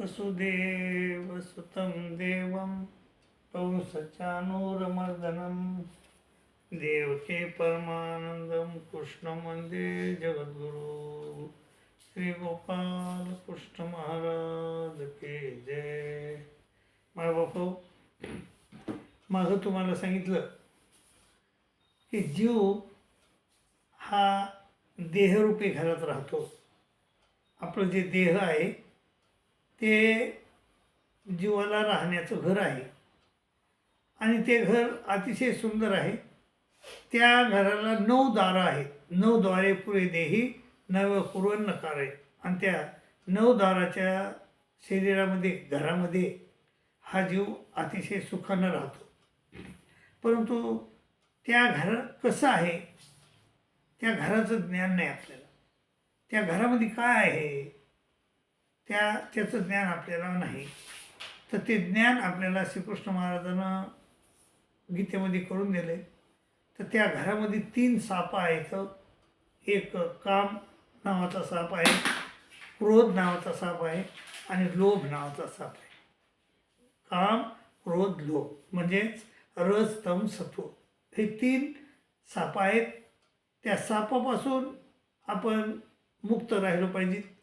वसुदेवसुतं देवं कंसचानूरमर्दनं। देवके परमानन्दं कृष्णमन्दे जगद्गुरु। श्री कृष्ण महाराज के जय। माय बापू मागं तुम्हाला सांगितलं की जीव हा देहरूपी घरात राहतो. आपलं जे देह आहे ते जीवाला राहण्याचं घर आहे. आणि ते घर अतिशय सुंदर आहे. त्या घराला नऊ दारं आहेत. नऊ द्वारे पुरे देही नव कुरवन नकार आहे आणि त्या नऊ दाराच्या शरीरामध्ये घरामध्ये हा जीव अतिशय सुखानं राहतो. परंतु त्या घर कसं आहे? त्या घराचं ज्ञान नाही आपल्याला. त्या घरामध्ये काय आहे? त्या त्याचं ज्ञान आपल्याला नाही. तर ते ज्ञान आपल्याला श्रीकृष्ण महाराजांना गीतेमध्ये करून दिले. तर त्या घरामध्ये तीन साप आहेत. एक काम नावाचा साप आहे क्रोध नावाचा साप आहे आणि लोभ नावाचा साप आहे. काम क्रोध लोभ म्हणजेच रस तम सत्व हे तीन साप आहेत. त्या सापापासून आपण मुक्त राहिलो पाहिजे.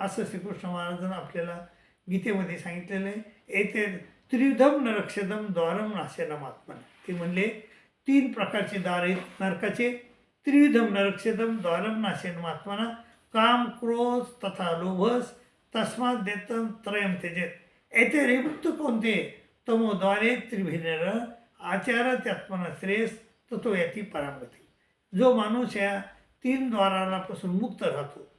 असं श्रीकृष्ण महाराजांना आपल्याला गीतेमध्ये सांगितलेलं आहे. येथे त्रिविधम नरक्षदम द्वारम नाशनम आत्मन. ते म्हणले तीन प्रकारचे द्वार आहेत नरकाचे. त्रिविधम नरक्षदम द्वारम नाशनम आत्मना. काम क्रोध तथा लोभस. तस्मात देतम त्रयम त्यजेत. येथे रेमुक्त कोणते? तमोद्वारे त्रिभिनर आचार त्यात्मना श्रेयस ततो याती परामती जो माणूस या तीन द्वारालापासून मुक्त राहतो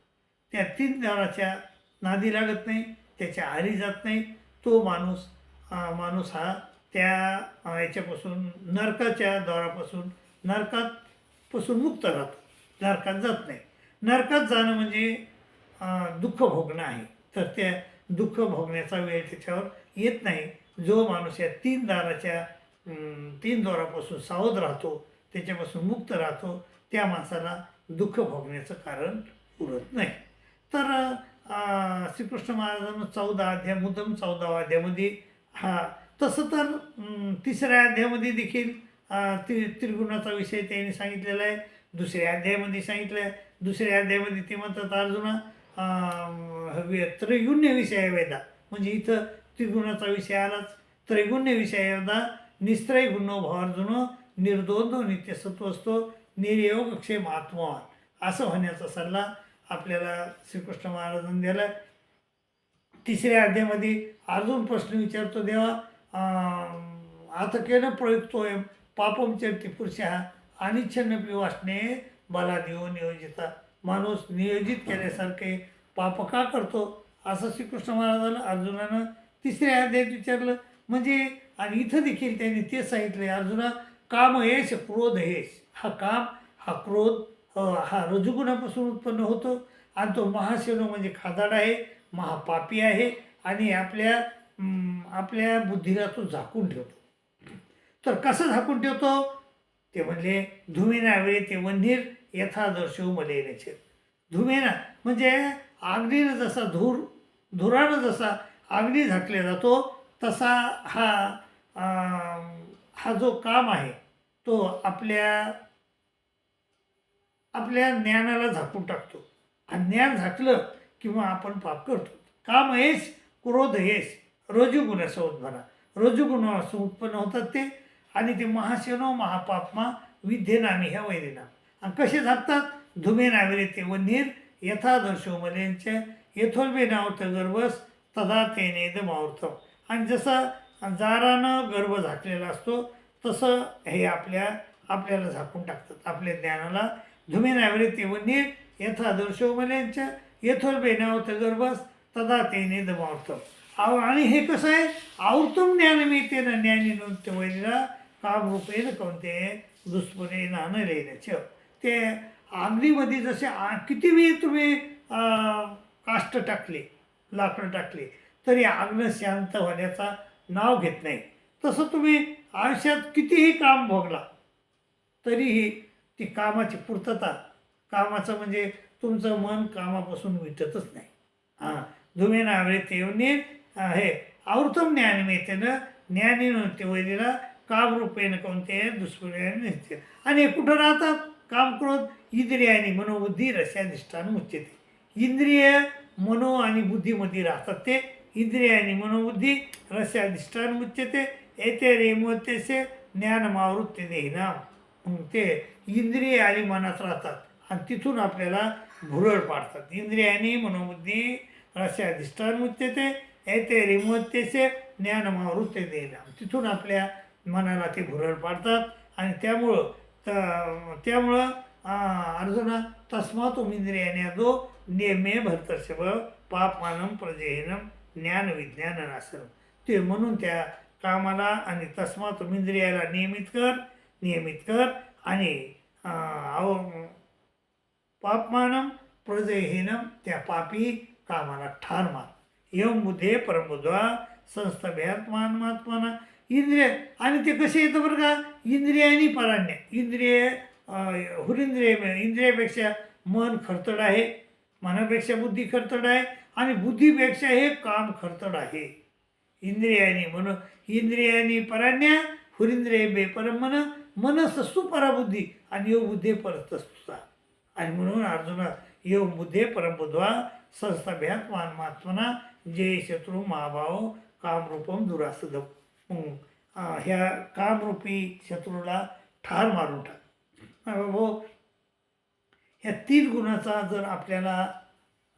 त्या तीन द्वाराच्या नादी लागत नाही त्याच्या आरी जात नाही. तो माणूस माणूस हा त्या याच्यापासून नरकाच्या द्वारापासून नरकात पासून मुक्त राहतो. नरकात जात नाही. नरकात जाणं म्हणजे दुःख भोगणं आहे. तर त्या दुःख भोगण्याचा वेळ त्याच्यावर येत नाही. जो माणूस या तीन दाराच्या तीन द्वारापासून सावध राहतो त्याच्यापासून मुक्त राहतो त्या माणसाला दुःख भोगण्याचं कारण उरत नाही. तर श्रीकृष्ण महाराजांना चौदा अध्याय मुद्दम चौदावा अध्यायामध्ये हा तसं तर तिसऱ्या अध्यायामध्ये देखील त्रि ति त्रिगुणाचा विषय त्यांनी सांगितलेला आहे. दुसऱ्या अध्यायामध्ये सांगितलं आहे. दुसऱ्या अध्यायामध्ये ते म्हणतात अर्जुना त्रैगुण्य विषय आहे वेदा. म्हणजे इथं त्रिगुणाचा विषय आलाच. त्रैगुण्य विषय आहे वेदा. निस्त्रय गुणो भावार्जुनो निर्द्वंद्व नित्यसत्व असतो निर्योग क्षेम आत्मवान. असं होण्याचा सल्ला आपल्याला श्रीकृष्ण महाराजांनी दिला तिसऱ्या अध्यायामध्ये अर्जुन प्रश्न विचारतो देवा आता केलं प्रयुक्तोय पापम चरती पुरुष अनिच्छन्न वासने मला देव नियोजिता। माणूस नियोजित केल्यासारखे पाप का करतो? असं श्रीकृष्ण महाराजाला अर्जुनानं तिसऱ्या अध्यायात विचारलं. म्हणजे आणि इथं देखील त्यांनी ते सांगितले अर्जुना काम यश क्रोध यश. हा काम हा क्रोध हा रजुगुणापासून उत्पन्न होतो आणि तो महाशेनो म्हणजे खादाड आहे महापापी आहे आणि आपल्या आपल्या बुद्धीला तो झाकून ठेवतो. तर कसं झाकून ठेवतो? ते म्हणले धुमेनावेळी ते वन्हीर यथा दर्शव मले धुमेना म्हणजे आगनीनं जसा धूर धुरानं जसा आग्नी झाकल्या जातो तसा हा आ, हा जो काम आहे तो आपल्या आपल्या ज्ञानाला झाकून टाकतो. आणि ज्ञान झाकलं किंवा आपण पाप करतो. काम हेच क्रोध हेच. रजुगुणाचा उद्भरा. रजुगुण असं उत्पन्न होतात ते. आणि ते महाशनो महापापमा विद्येनामी ह्या वैरीनाम आणि कसे झाकतात? धुमे नावेरे ते वन्हीर यथा दर्शो मलेंच्या यथोल्बे नावत गर्भस तदा ते नेदमावृतम आणि जसं जारानं गर्भ झाकलेला असतो तसं हे आपल्या आपल्याला झाकून टाकतात. आपल्या ज्ञानाला धुमे नावेरे ते वन्हीर यथा दर्शो मलेंच्या यथोल्बे नावत गर्भस तदा ते नेदमावृतम आव आणि हे कसं आहे? आवृतम ज्ञान मिळते ना ज्ञानी नृत्य वैरीला काम रूपेन कोणते दुष्पणे नान लेण्याचे ते आगरीमध्ये जसे आ- किती वेळ तुम्ही काष्ट टाकले लाकडं टाकले तरी आग्न शांत होण्याचा नाव घेत नाही. तसं तुम्ही आयुष्यात कितीही काम भोगला तरीही ती कामाची पूर्तता कामाचं म्हणजे तुमचं मन कामापासून विटतच नाही. हां धुमेनावृत्ती हे आवृतम ज्ञानी ज्ञानीनोते वैदिला कामरूपेण कोणते दुष्परिणाम नसते आणि हे कुठं राहतात? काम क्रोध इंद्रियानी मनोबुद्धी रस्याधिष्ठान उच्चते. इंद्रिय मनो आणि बुद्धीमध्ये राहतात ते. इंद्रियानी मनोबुद्धी रस्याधिष्ठान उच्चते. येते रेमोतेसे ज्ञानमावृत्ती देहिना मग ते इंद्रिय आणि मनात राहतात. आणि तिथून आपल्याला भुरळ पाडतात. इंद्रियाने मनोबुद्धी रस्याधिष्ठान उच्चते येते रेमोतेसे ज्ञानमावृत्ती देना तिथून आपल्या मनाला ते भुरळ पाडतात. आणि त्यामुळं त त्यामुळं अर्जुना तस्मात इंद्रियाने दो नेमे भरतर्षभ पापमानम प्रजेहनम ज्ञान विज्ञान नासन ते म्हणून त्या कामाला आणि तस्मात इंद्रियाला नियमित कर नियमित कर आणि पापमानम प्रदेहीनं त्या पापी कामाला ठार मार. यम बुद्धे परमबुद्ध्वा संस्थभ्यात्मान महात्माना. इंद्रिय आणि ते कसे येतं बरं का? इंद्रियानी पराण्य. इंद्रिय हुरिंद्रिय इंद्रियापेक्षा मन खरतड आहे मनापेक्षा बुद्धी खरतड आहे आणि बुद्धीपेक्षा हे काम खरतड आहे. इंद्रियानी म्हणून इंद्रियानी पराण्या हुरिंद्रिय बेपरम मन मन सस्तू पराबुद्धी आणि योग बुद्धे परतस्तुता आणि म्हणून अर्जुना योग बुद्धे परमबुद्ध्वा संस्थाभ्यात मानमात्मना जे शत्रू महाभाव कामरूपम दुरासद. ह्या कामरूपी शत्रूला ठार मारून टाक. हो ह्या तीन गुणाचा जर आपल्याला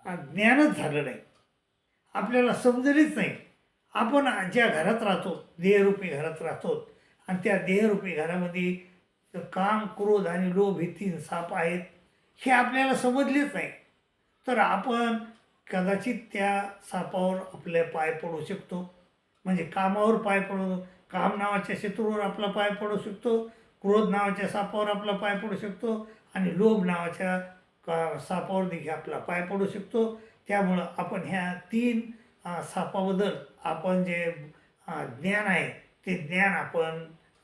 ज्ञानच झालं नाही आपल्याला समजलीच नाही आपण ज्या घरात राहतो देहरूपी घरात राहतो आणि त्या देहरूपी घरामध्ये काम क्रोध आणि लोभ हे तीन साप आहेत हे आपल्याला समजलेच नाही. तर आपण कदाचित त्या सापावर आपले पाय पडू शकतो. म्हणजे कामावर पाय पडू काम नावाच्या शत्रूवर आपला पाय पडू शकतो क्रोध नावाच्या सापावर आपला पाय पडू शकतो आणि लोभ नावाच्या का सापावर देखील आपला पाय पडू शकतो. त्यामुळं आपण ह्या तीन सापाबद्दल आपण जे ज्ञान आहे ते ज्ञान आपण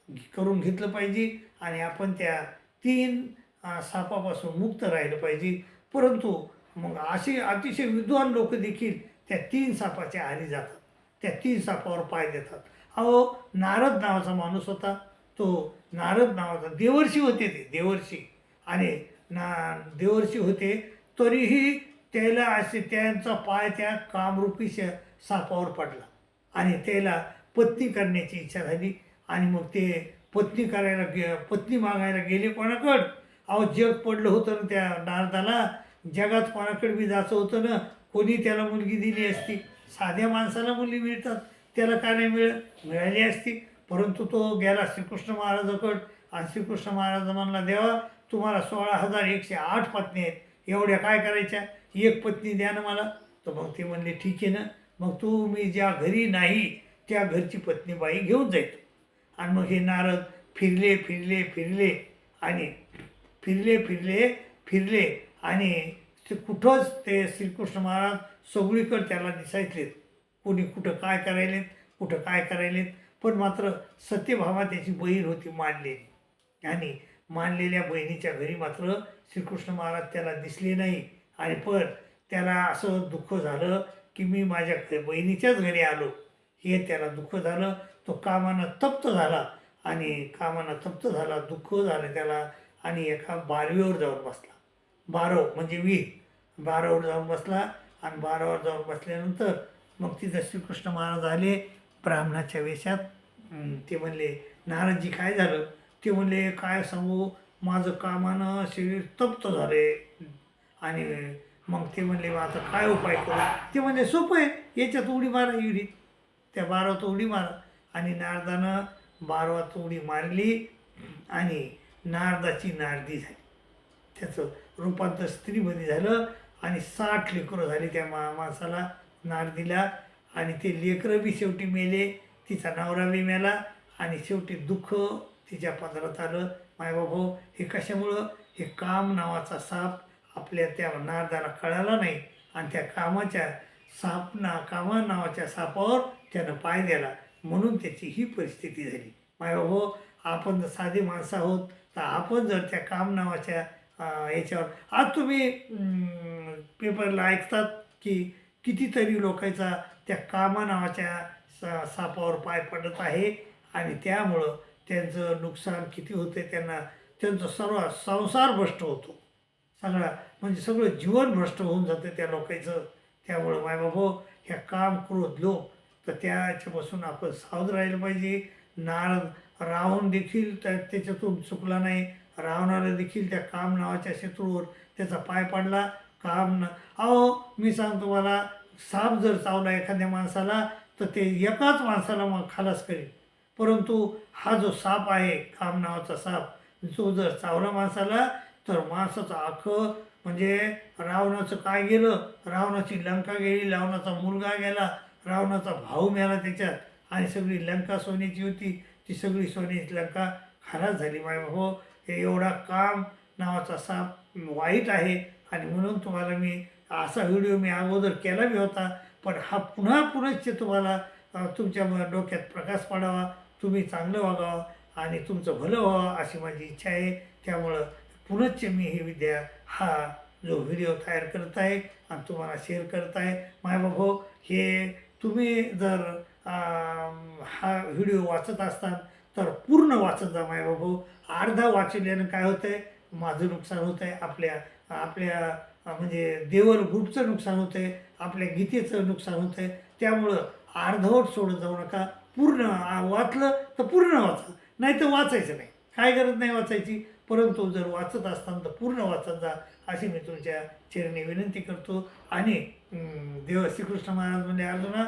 करून घेतलं पाहिजे आणि आपण त्या तीन सापापासून मुक्त राहिलं पाहिजे. परंतु मग असे अतिशय विद्वान लोक देखील त्या तीन सापाच्या आली जातात. त्या तीन सापावर पाय देतात. अहो नारद नावाचा माणूस होता. तो नारद नावाचा देवर्षी होते ते देवर्षी. आणि ना देवर्षी होते तरीही त्याला असे त्यांचा पाय त्या कामरूपी सापावर पडला. आणि त्याला पत्नी करण्याची इच्छा झाली. आणि मग ते पत्नी करायला गे पत्नी मागायला गेले कोणाकडं? अहो जग पडलं होतं ना त्या नारदाला. जगात कोणाकडे बी जायचं होतं ना कोणी त्याला मुलगी दिली असती. साध्या माणसाला मुली मिळतात. त्याला का नाही मिळ मिळाली असती. परंतु तो गेला श्रीकृष्ण महाराजाकड आणि श्रीकृष्ण महाराज म्हणला देवा तुम्हाला सोळा हजार एकशे आठ पत्नी आहेत. एवढ्या काय करायच्या? एक पत्नी द्या ना मला. तर मग ते म्हणले ठीक आहे ना. मग तू मी ज्या घरी नाही त्या घरची पत्नी बाई घेऊन जायचो. आणि मग हे नारद फिरले फिरले फिरले आणि फिरले फिरले फिरले आणि ते कुठंच ते श्रीकृष्ण महाराज सगळीकडे त्याला दिसायचेत. कोणी कुठं काय करायलेत कुठं काय करायलेत पण मात्र सत्यभावा त्याची बहीण होती मानलेली. आणि मानलेल्या बहिणीच्या घरी मात्र श्रीकृष्ण महाराज त्याला दिसले नाही. आणि पण त्याला असं दुःख झालं की मी माझ्या बहिणीच्याच घरी आलो. हे त्याला दुःख झालं. तो कामानं तप्त झाला आणि कामानं तप्त झाला दुःख झालं त्याला आणि एका बारवीवर जाऊन बसला. बारव म्हणजे वीर. बारावर जाऊन बसला आणि बारावर जाऊन बसल्यानंतर मग तिथं श्रीकृष्ण महाराज आले ब्राह्मणाच्या वेशात. ते म्हणले नारदजी काय झालं? ते म्हणले काय सांगू? माझं कामानं शरीर तप्त झाले. आणि मग ते म्हणले मग आता काय उपाय करू? ते म्हणले सोपं आहे. याच्यात उडी मारा विहिरीत त्या बारवात उडी मारा. आणि नारदानं बारवात उडी मारली आणि नारदाची नारदी झाली. त्याचं रूपांतर स्त्रीमध्ये झालं आणि साठ लेकरं झाली त्या मा माणसाला नारदीला. आणि ते लेकरं बी शेवटी मेले तिचा नवरा बी मेला आणि शेवटी दुःख तिच्या पदरात आलं. मायबाभाऊ हे कशामुळं? हे काम नावाचा साप आपल्या त्या नारदाला कळाला नाही. आणि त्या कामाच्या साप ना कामा नावाच्या सापावर त्यानं पाय दिला म्हणून त्याची ही परिस्थिती झाली. मायबाभाऊ आपण जर साधे माणसं आहोत तर आपण जर त्या काम नावाच्या याच्यावर आज तुम्ही पेपरला ऐकतात की कितीतरी लोकांचा त्या कामा नावाच्या सा सापावर पाय पडत आहे आणि त्यामुळं त्यांचं नुकसान किती होते त्यांना त्यांचा सर्व संसार भ्रष्ट होतो. सगळा म्हणजे सगळं जीवन भ्रष्ट होऊन जातं त्या लोकांचं. त्यामुळं मायबाबो ह्या काम क्रोध लोक तर त्याच्यापासून आपण सावध राहिलं पाहिजे. नारद रावण देखील त्या त्याच्यातून चुकला नाही. रावणाला देखील त्या काम नावाच्या शत्रूवर त्याचा पाय पडला. काम न अहो मी सांगतो तुम्हाला साप जर चावला एखाद्या माणसाला तर ते एकाच माणसाला मग खालास करेल. परंतु हा जो साप आहे काम नावाचा साप जो जर चावला माणसाला तर माणसाचं आख म्हणजे रावणाचं काय गेलं? रावणाची लंका गेली रावणाचा मुलगा गेला. रावणाचा भाऊ मिळाला त्याच्यात. आणि सगळी लंका सोन्याची होती. ती सगळी सोन्याची लंका खराब झाली. माय हो हे एवढा काम नावाचा साप वाईट आहे. आणि म्हणून तुम्हाला मी असा व्हिडिओ मी अगोदर केला बी होता. पण हा पुन्हा पुनश्च तुम्हाला तुमच्या डोक्यात प्रकाश पाडावा. तुम्ही चांगलं वागावं आणि तुमचं भलं व्हावं अशी माझी इच्छा आहे. त्यामुळं पुनश्च मी हे विद्या हा जो व्हिडिओ तयार करत आहे आणि तुम्हाला शेअर करत आहे. मायबाबो हो, हे तुम्ही जर हा व्हिडिओ वाचत असताल तर पूर्ण वाचत जा माय बाबू. अर्धा वाचल्यानं काय होतं आहे माझं नुकसान होतं आहे आपल्या आपल्या म्हणजे देवर ग्रुपचं नुकसान होतं आहे आपल्या गीतेचं नुकसान होतं आहे त्यामुळं अर्धवट सोडत जाऊ नका. पूर्ण वाचलं तर पूर्ण वाचा. नाही तर वाचायचं नाही. काय गरज नाही वाचायची. परंतु जर वाचत असताना तर पूर्ण वाचत जा अशी मी तुमच्या चरणी विनंती करतो. आणि देव श्रीकृष्ण महाराज म्हणजे अर्जुना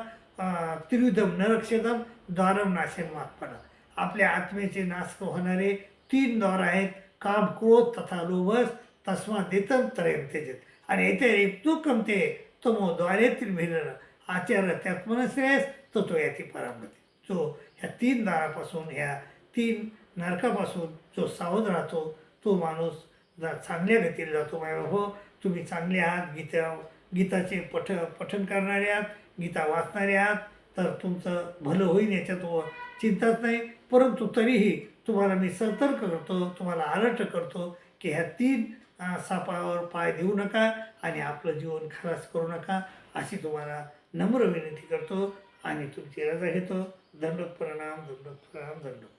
त्रिविधम नरक्षेदम द्वारम नाशेन मागपणा आपल्या आत्मेचे नाश होणारे तीन द्वार आहेत काम क्रोध तथा लोभस तस्मा देतम त्रयम तेजत आणि येथे एकतुकम कमते तमो द्वारे त्रिभिरण आचार्य त्यात मनश्रेयस तो तो याती परामती जो ह्या तीन दारापासून ह्या तीन नरकापासून जो सावध राहतो तो माणूस चांगल्या गतीला जातो माय हो तुम्ही चांगले आहात गीता गीताचे पठ पठन करणारे आहात गीता वाचणारे आहात तर तुमचं भलं होईल याच्यात व चिंताच नाही. परंतु तरीही तुम्हाला मी सतर्क करतो तुम्हाला अलर्ट करतो की ह्या तीन सापावर पाय देऊ नका आणि आपलं जीवन खलास करू नका अशी तुम्हाला नम्र विनंती करतो आणि तुमची रजा घेतो. दंडक प्रणाम दंडक प्रणाम दंडक